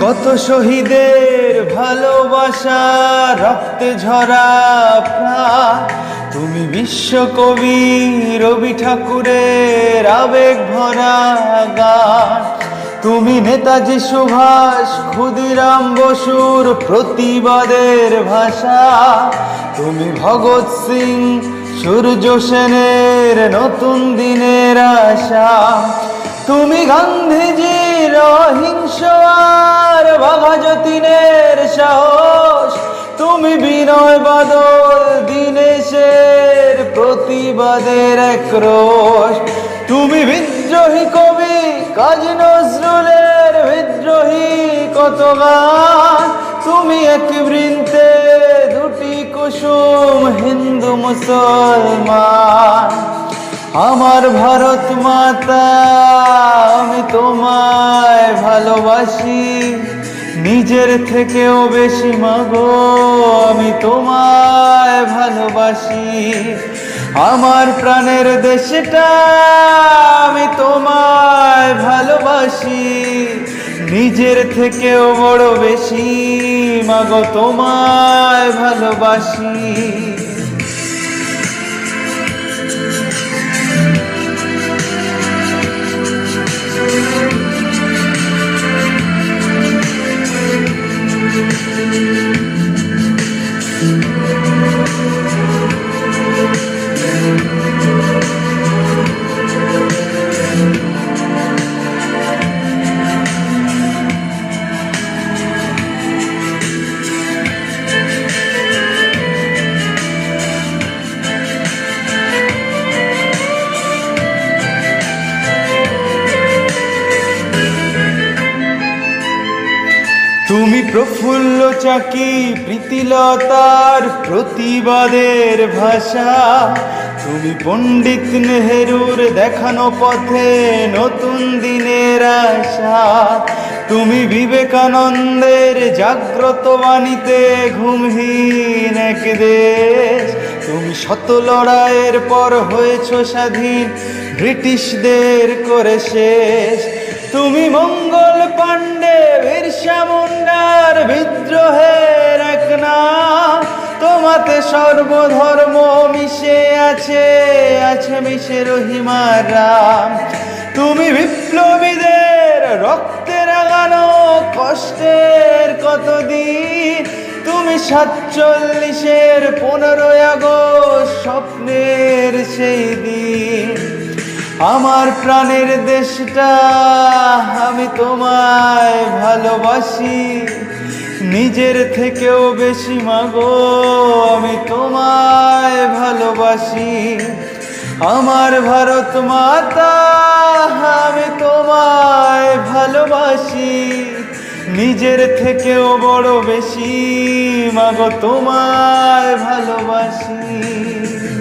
কত শহীদের ভালোবাসা, রক্তে ঝরা তুমি বিশ্বকবি রবি ঠাকুরের আবেগ ভরা গান। তুমি নেতাজি সুভাষ, ক্ষুদিরাম বসুর প্রতিবাদের ভাষা। তুমি ভগৎ সিং, সূর্য সেনের নতুন দিনের আশা। তুমি গান্ধীজির অহিংস আর বাঘা যতীনের সাহস। তুমি বিনয় বাদল দীনেশের প্রতিবাদের এক রোষ তুমি বিদ্রোহী কবি কাজী নজরুলের বিদ্রোহী কত গান তুমি এক বৃন্তে দুটি কুসুম হিন্দু মুসলমান। আমার ভারত মাতা, আমি তোমায় ভালোবাসি। নিজের থেকেও বেশি মাগো, আমি তোমায় ভালোবাসি। আমার প্রাণের দেশটা, আমি তোমায় ভালোবাসি। নিজের থেকেও বড় বেশি, মাগো, তোমায় ভালোবাসি। তুমি প্রফুল্ল চাকি, প্রীতিলতার প্রতিবাদের ভাষা। তুমি পণ্ডিত নেহেরুর দেখানো পথে নতুন দিনের আশা। তুমি বিবেকানন্দের জাগ্রত বাণীতে ঘুমহীন এক দেশ। তুমি শত লড়াইয়ের পর হয়েছ স্বাধীন, ব্রিটিশদের করে শেষ। তুমি মঙ্গল পাণ্ডে বিরসা মুন্ডার বিদ্রোহের এক নাম তোমাতে সর্বধর্ম মিশে আছে আছে মিশে রহিমার রাম। তুমি বিপ্লবীদের রক্তে রাগানো কষ্টের কতদিন তুমি সাতচল্লিশের পনেরোই আগস্ট স্বপ্নের সেই দিন। আমার প্রাণের দেশটা আমি তোমায় ভালোবাসি। নিজের থেকেও বেশি মাগো, আমি তোমায় ভালোবাসি। আমার ভারত মাতা, আমি তোমায় ভালোবাসি। নিজের থেকেও বড় বেশি মাগো, তোমায় ভালোবাসি।